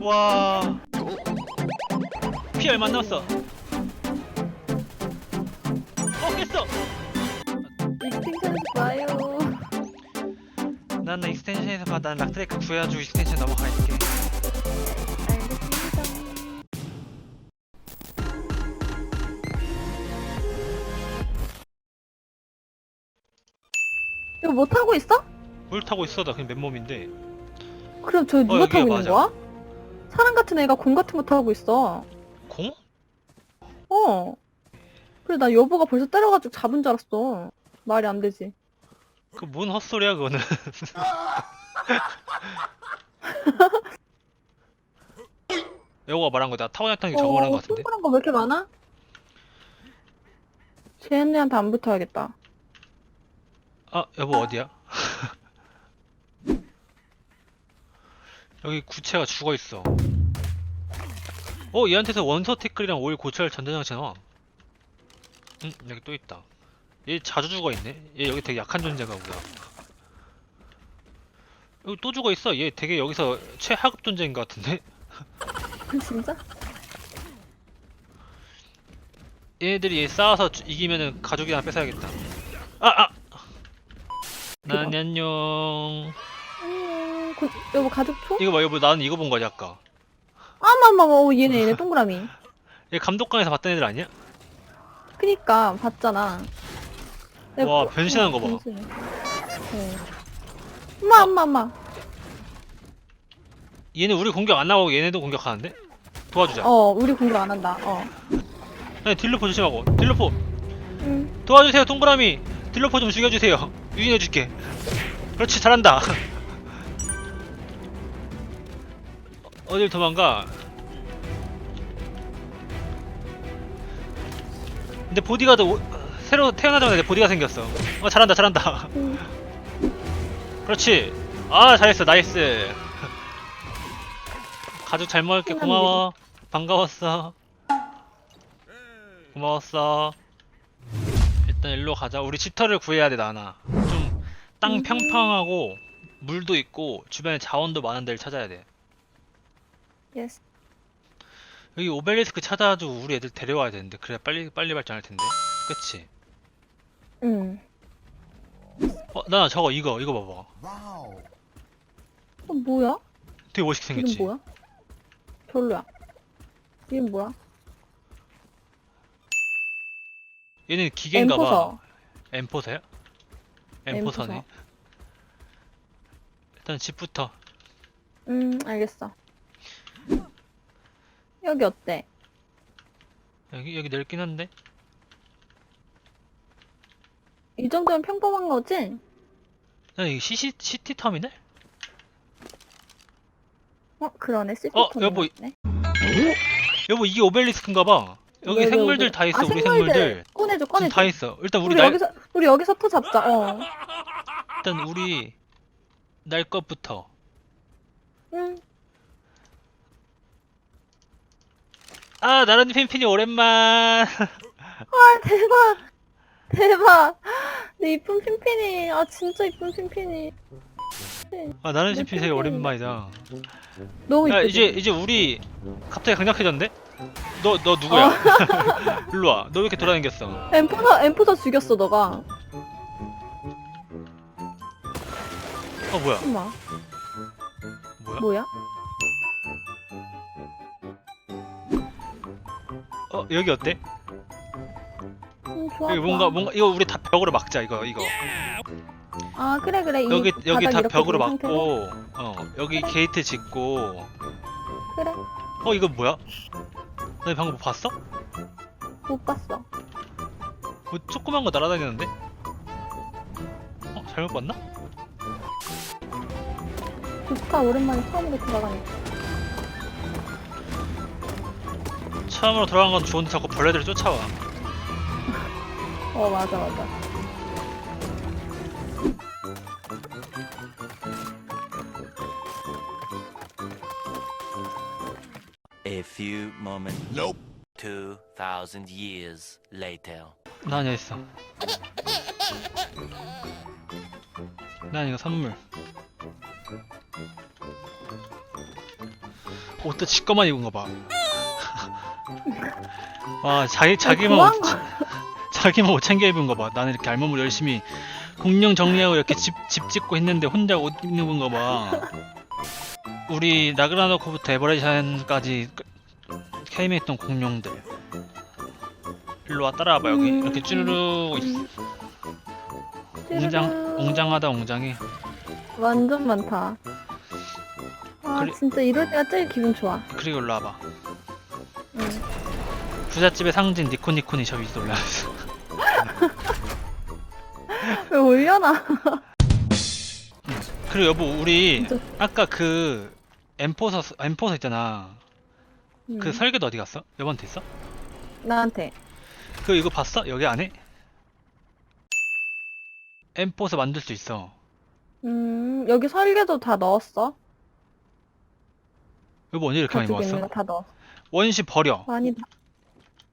와. 피 얼마 안 남았어. 어 깼어. 익스텐션에서 봐요. 나는 익스텐션에서 받은 락트레이크 구해가지고 익스텐션 넘어갈게. 알겠습니다. 이거 못 타고 있어? 물 타고 있어 나 그냥 맨몸인데. 그럼 저 누가 여기야, 타고 있는 맞아. 거야? 사람 같은 애가 공 같은 거 타고 있어. 공? 어. 그래 나 여보가 벌써 때려가지고 잡은 줄 알았어. 말이 안 되지. 그 뭔 헛소리야 그거는. 여우가 말한 거 내가 타고 났던 게 저거 말한 거 같은데. 동그란 거 왜 이렇게 많아? 쟤네한테 안 붙어야겠다. 아 여보 어디야? 여기 구체가 죽어 있어. 어 얘한테서 원서 태클이랑 오일 고철 전자장치 나와. 응 여기 또 있다. 얘 자주 죽어 있네. 얘 여기 되게 약한 존재가 보다. 여기 또 죽어 있어. 얘 되게 여기서 최하급 존재인 것 같은데. 진짜? 얘네들이 얘 싸워서 주- 이기면은 가족이 하나 뺏어야겠다. 아 아. 난 안녕. 음, 그, 여보 가족 초? 이거 봐 여보 나는 이거 본 거지 아까. 아마마 어 얘네 얘네 동그라미. 얘 감독관에서 봤던 애들 아니야? 그니까 봤잖아. 내가 와, 그- 변신한 거 봐. 변신. 어. 엄마 엄마 엄마. 얘네 우리 공격 안 나가고 얘네도 공격하는데? 도와주자. 어 우리 공격 안 한다. 어. 네, 딜로포 조심하고. 딜로포 응. 도와주세요 동그라미. 딜로포 좀 죽여주세요. 유인해줄게. 그렇지 잘한다. 어딜 도망가? 근데 보디가드 오- 새로 태어나자마자 내 보디가 생겼어. 어 잘한다 잘한다. 응. 그렇지. 아 잘했어 나이스. 가족 잘 먹을게 고마워. 반가웠어. 고마웠어. 일단 일로 가자. 우리 집터를 구해야 돼 나나. 좀땅 음. 평평하고 물도 있고 주변에 자원도 많은 데를 찾아야 돼. 예스. 여기 오벨리스크 찾아가지고 우리 애들 데려와야 되는데 그래야 빨리 빨리 발전할 텐데. 그치? 응. 어 나나 저거 이거 이거 봐봐. 어 뭐야? 되게 멋있게 이름 생겼지. 뭐야? 별로야. 이름 뭐야? 얘는 기계인가 봐. 엠포서. 엠포서야? 엠포서네. 엠포서. 일단 집부터. 음 알겠어. 여기 어때? 여기 여기 넓긴 한데. 이 정도면 평범한 거지? 야, 이거 시시 시티 터미널? 어 그러네. 시티 어, 터미널 여보, 같네. 여보 이게 오벨리스크인가 봐. 여기 왜, 왜, 생물들 왜? 다 있어. 아, 우리 생물들. 꺼내줘 지금 꺼내줘. 다 있어. 일단 우리 우리 날 여기서 우리 여기서 터 잡자. 어. 일단 우리 날 것부터. 응. 아 나란히 핀핀이 오랜만. 아 대박 대박 내 이쁜 핀핀이 아 진짜 이쁜 핀핀이 아 나란히 내 핀핀이 되게. 오랜만이다. 너무 야 이쁘지? 이제 이제 우리 갑자기 강력해졌는데? 너 너 누구야? 일로 와. 너 왜 이렇게 돌아다녔어? 엠포서 엠포서 죽였어 너가 어 뭐야? 엄마 뭐야? 뭐야? 어 여기 어때? 음, 좋아 여기 좋아. 뭔가 뭔가 이거 우리 다 벽으로 막자 이거 이거. 아 그래 그래 이 여기 여기 바닥 다 이렇게 벽으로 된 상태로? 막고 어 여기 게이트 짓고 그래 어 이거 뭐야? 너 방금 뭐 봤어? 못 봤어 뭐 조그만 거 날아다니는데? 어 잘못 봤나? 조카 오랜만에 처음으로 돌아가네 처음으로 돌아간 건 좋은데 자꾸 벌레들이 쫓아와. 어 맞아 맞아 A few moments. Nope. Two thousand years later. 나 아니야 있어. 난 이거 선물. 옷도 지꺼만 입은 거 봐. 와 자기 자기만 고마운 옷, 자기만 옷 챙겨 입은 거 봐. 나는 이렇게 알몸을 열심히 공룡 정리하고 이렇게 집, 집 짓고 했는데 혼자 옷 입는 거 봐. 우리 라그나노크부터 에버레이션까지 케임에 있던 공룡들. 일로 와 따라와봐 여기 음, 이렇게 쭈르르 있- 웅장. 웅장하다 웅장해. 완전 많다. 아 그래- 진짜 이럴 때가 제일 기분 좋아. 그리고 일로 와봐. 응. 부잣집의 상징 니코니코니 저 위에 올라왔어. 왜 올려놔? 그리고 여보 우리 진짜. 아까 그 엠포서 엠포서 있잖아. 그 응. 설계도 어디 갔어? 여보한테 있어? 나한테. 그 이거 봤어? 여기 안에? 엠포서 만들 수 있어. 음 여기 설계도 다 넣었어. 여보 언제 이렇게 많이 가지고 있는 모았어? 거 다 넣었어. 원시 버려. 많이 다-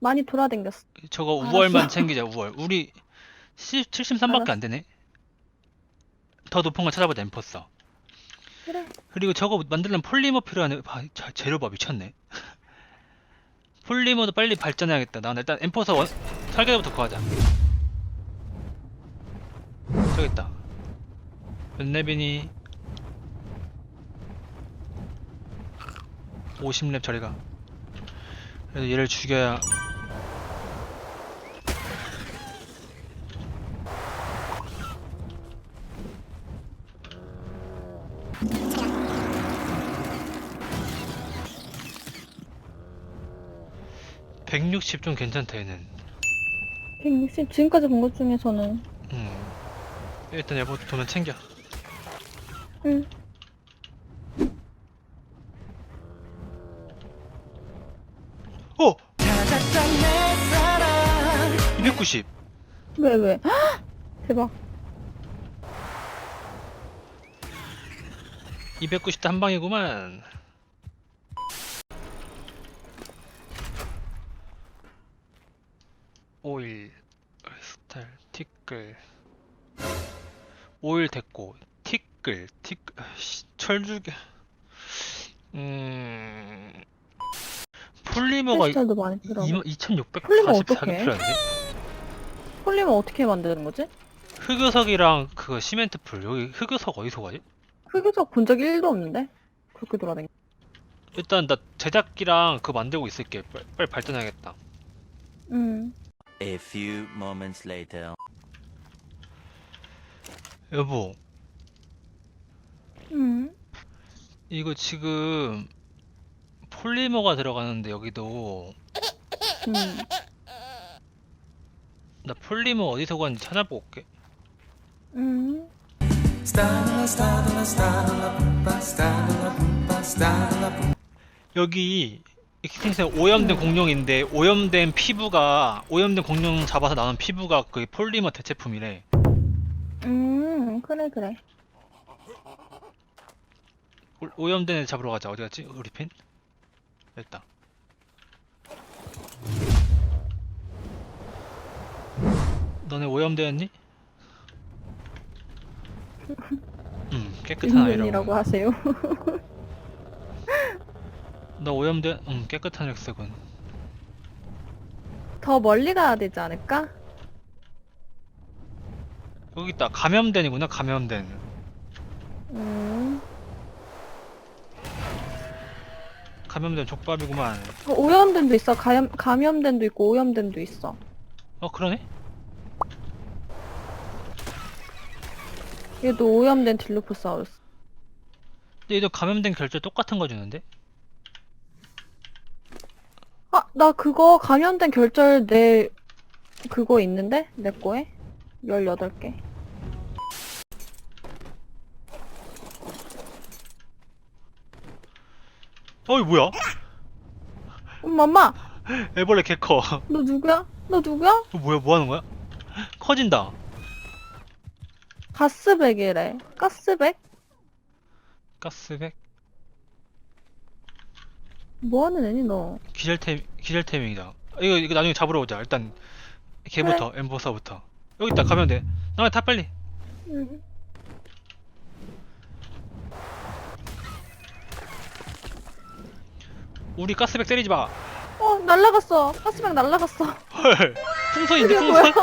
많이 돌아댕겼어. 저거 알았어. 우월만 챙기자 우월. 우리 73밖에 알았어. 안 되네. 더 높은 거 찾아보자 엠포서. 그래. 그리고 저거 만들려면 폴리머 필요하네. 봐, 자, 재료 봐 미쳤네. 폴리머도 빨리 발전해야겠다. 나 일단 엠포서 원, 설계도부터 그거 하자. 저기 있다. 연내빈이 50렙 저리가. 그래서 얘를 죽여야 (160) 좀 괜찮다 얘는 160 지금까지 본 것 중에서는 음. 일단 여보 돈은 챙겨 응. 어! 290 왜 왜? 헉! 대박. 290도 한 방이구만. 5일 됐고 티끌 티끌 철죽 음 폴리머가 2600까지 폴리머 어떡해? 필요한데 폴리머 어떻게 만드는 거지? 흑요석이랑 그 시멘트풀 여기 흑요석 어디서 가지? 흑유석 본 적이 1도 없는데? 그렇게 돌아다니 일단 나 제작기랑 그 만들고 있을게 빨리, 빨리 발전해야겠다 음 A few moments later. 여보, 응. 이거 지금 폴리머가 들어가는데 여기도 응. 나 폴리머 어디서 구하는지 찾아보고 올게. 응. 여기 익스텐션 오염된 공룡인데 오염된 피부가 오염된 공룡 잡아서 나온 피부가 그 폴리머 대체품이래. 음, 그래, 그래. 오- 오염된 애 잡으러 가자. 어디 갔지? 우리 핀? 됐다. 너네 오염되었니? 음, 깨끗한 아이라고. 하세요. 너 오염된, 음, 깨끗한 렉스군. 더 멀리 가야 되지 않을까? 여기 있다. 감염된이구나, 감염된. 음. 감염된 족밥이구만. 어, 오염된도 있어. 감염, 감염된도 있고 오염된도 있어. 어, 그러네? 얘도 오염된 딜로포사우루스. 근데 얘도 감염된 결절 똑같은 거 주는데? 아, 나 그거 감염된 결절 내 그거 있는데? 내 거에? 18개. 어이, 뭐야? 엄마, 엄마! 애벌레 개 커. 너 누구야? 너 누구야? 어, 뭐야, 뭐 하는 거야? 커진다. 가스백이래. 가스백? 가스백? 뭐 하는 애니, 너? 기절템, 기절템이다. 이거, 이거 나중에 잡으러 오자. 일단, 걔부터, 엠보서부터. 여기 있다, 가면 돼. 나와, 타 빨리. 응. 우리 가스백 때리지 마. 어 날라갔어. 가스백 날라갔어. 헐. 풍선인데? 풍선?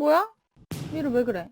뭐야? 미루 왜 그래?